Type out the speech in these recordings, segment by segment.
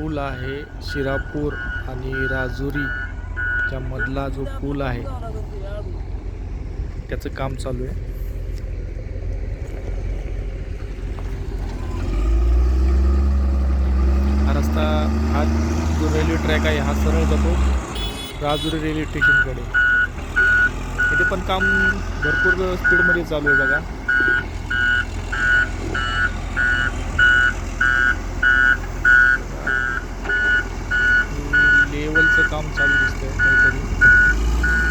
पूल आहे शिरापूर आणि राजुरीच्या मधला जो पूल आहे त्याचं काम चालू आहे. हा रस्ता हा जो रेल्वे ट्रॅक आहे हा सरळ जातो राजुरी रेल्वे स्टेशनकडे इथे पण काम भरपूर स्पीडमध्ये चालू आहे बघा लेवलचं काम चालू दिसतंय काहीतरी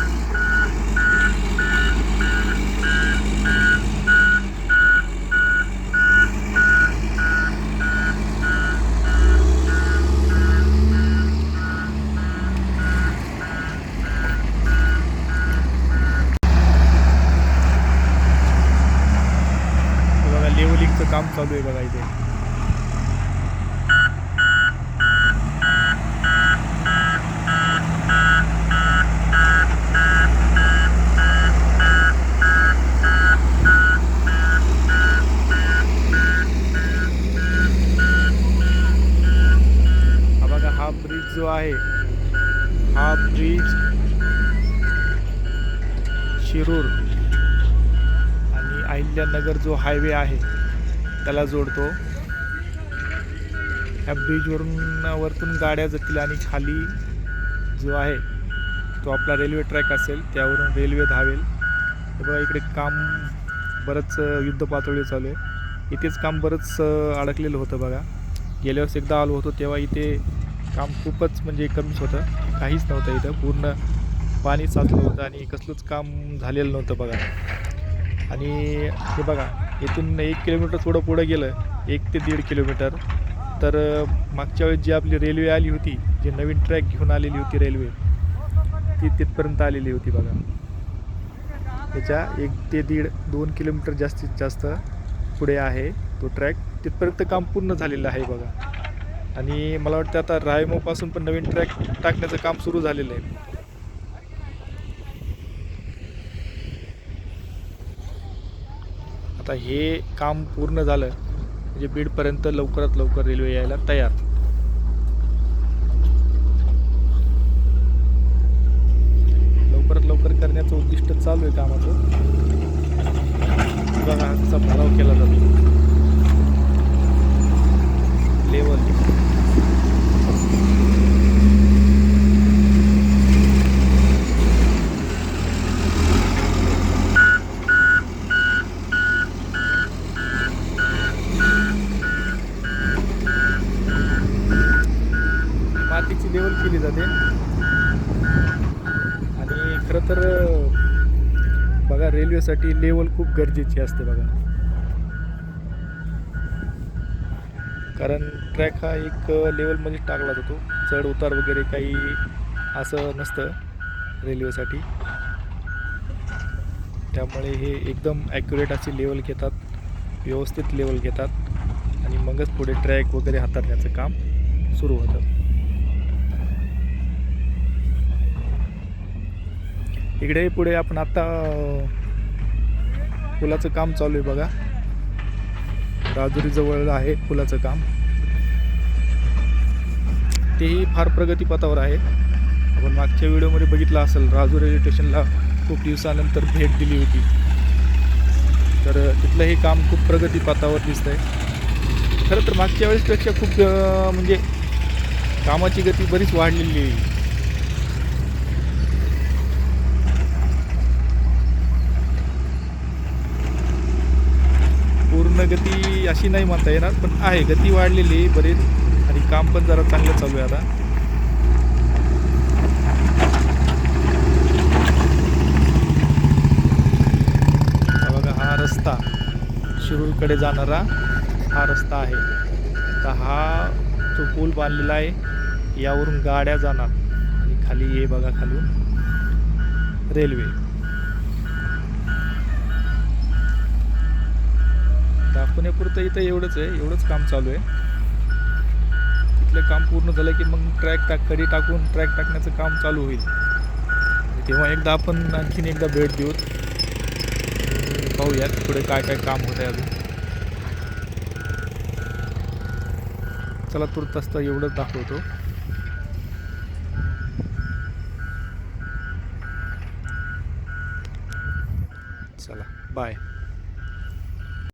हे बघा लेवलिंगचं काम चालू आहे बघा इथे. बघा हा ब्रिज जो आहे हा ब्रिज शिरूर आणि अहिल्यानगर जो हायवे आहे त्याला जोडतो. ह्या ब्रिजवरून वरतून गाड्या जातील आणि खाली जो आहे तो आपला रेल्वे ट्रॅक असेल त्यावरून रेल्वे धावेल. हे बघा इकडे काम बरंच युद्ध पातळी चालू आहे. इथेच काम बरंच अडकलेलं होतं बघा. गेल्या वर्षी एकदा आलो होतो तेव्हा इथे काम खूपच म्हणजे कमीच होतं. काहीच नव्हतं इथं. पूर्ण पाणी साचलं होतं आणि कसलंच काम झालेलं नव्हतं बघा. आणि हे बघा इथून एक किलोमीटर थोडं पुढं गेलं एक ते दीड किलोमीटर. तर मागच्या वेळेस जी आपली रेल्वे आली होती जी नवीन ट्रॅक घेऊन आलेली होती रेल्वे ती तिथपर्यंत आलेली होती बघा. त्याच्या एक ते दीड दोन किलोमीटर जास्तीत जास्त पुढे आहे तो ट्रॅक. तिथपर्यंत काम पूर्ण झालेलं आहे बघा. आणि मला वाटतं आता रायमोपासून पण नवीन ट्रॅक टाकण्याचं काम सुरू झालेलं आहे. आता हे काम पूर्ण झालं म्हणजे बीडपर्यंत लवकरात लवकर रेल्वे यायला तयार. लवकरात लवकर करण्याचं उद्दिष्ट चालू आहे कामाचं. बघा हा भराव केला जातो लेवल मातीची लेवल केली जाते. आणि खरं तर बघा रेल्वेसाठी लेवल खूप गरजेची असते बघा. कारण ट्रॅक हा एक लेवलमध्ये टाकला जातो. चढ उतार वगैरे काही असं नसतं रेल्वेसाठी. त्यामुळे हे एकदम ॲक्युरेट अशी लेवल घेतात व्यवस्थित लेवल घेतात. आणि मगच पुढे ट्रॅक वगैरे हाताळण्याचं काम सुरू होतं. इकडे पुढे आपण आता पुलाचं काम चालू आहे बघा. राजुरीजवळ आहे पुलाचं काम. तेही फार प्रगतीपथावर आहे. आपण मागच्या व्हिडिओमध्ये बघितलं असेल राजू रेल्वे स्टेशनला खूप दिवसानंतर भेट दिली होती. तर तिथलं हे काम खूप प्रगतीपथावर दिसतंय. खरं तर मागच्या वेळेसपेक्षा खूप म्हणजे कामाची गती बरीच वाढलेली आहे. पूर्ण गती अशी नाही म्हणता येणार पण आहे. गती वाढलेली आहे बरीच. आणि काम पण जरा चांगलं चालू आहे आता. बघा हा रस्ता शिरूरकडे जाणारा हा रस्ता आहे. तर हा जो पूल बांधलेला आहे यावरून गाड्या जाणार. आणि खाली ये बघा खालून. रेल्वे. पुणेपुरतं इथं एवढंच आहे एवढंच काम चालू आहे. तिथलं काम पूर्ण झालं की मग ट्रॅक टाक कडी टाकून ट्रॅक टाकण्याचं काम चालू होईल. तेव्हा एकदा आपण आणखीन एकदा भेट देऊ. पाहूयात पुढे काय काय काम होत आहे अजून. चला तुर्तास तर एवढंच दाखवतो. चला बाय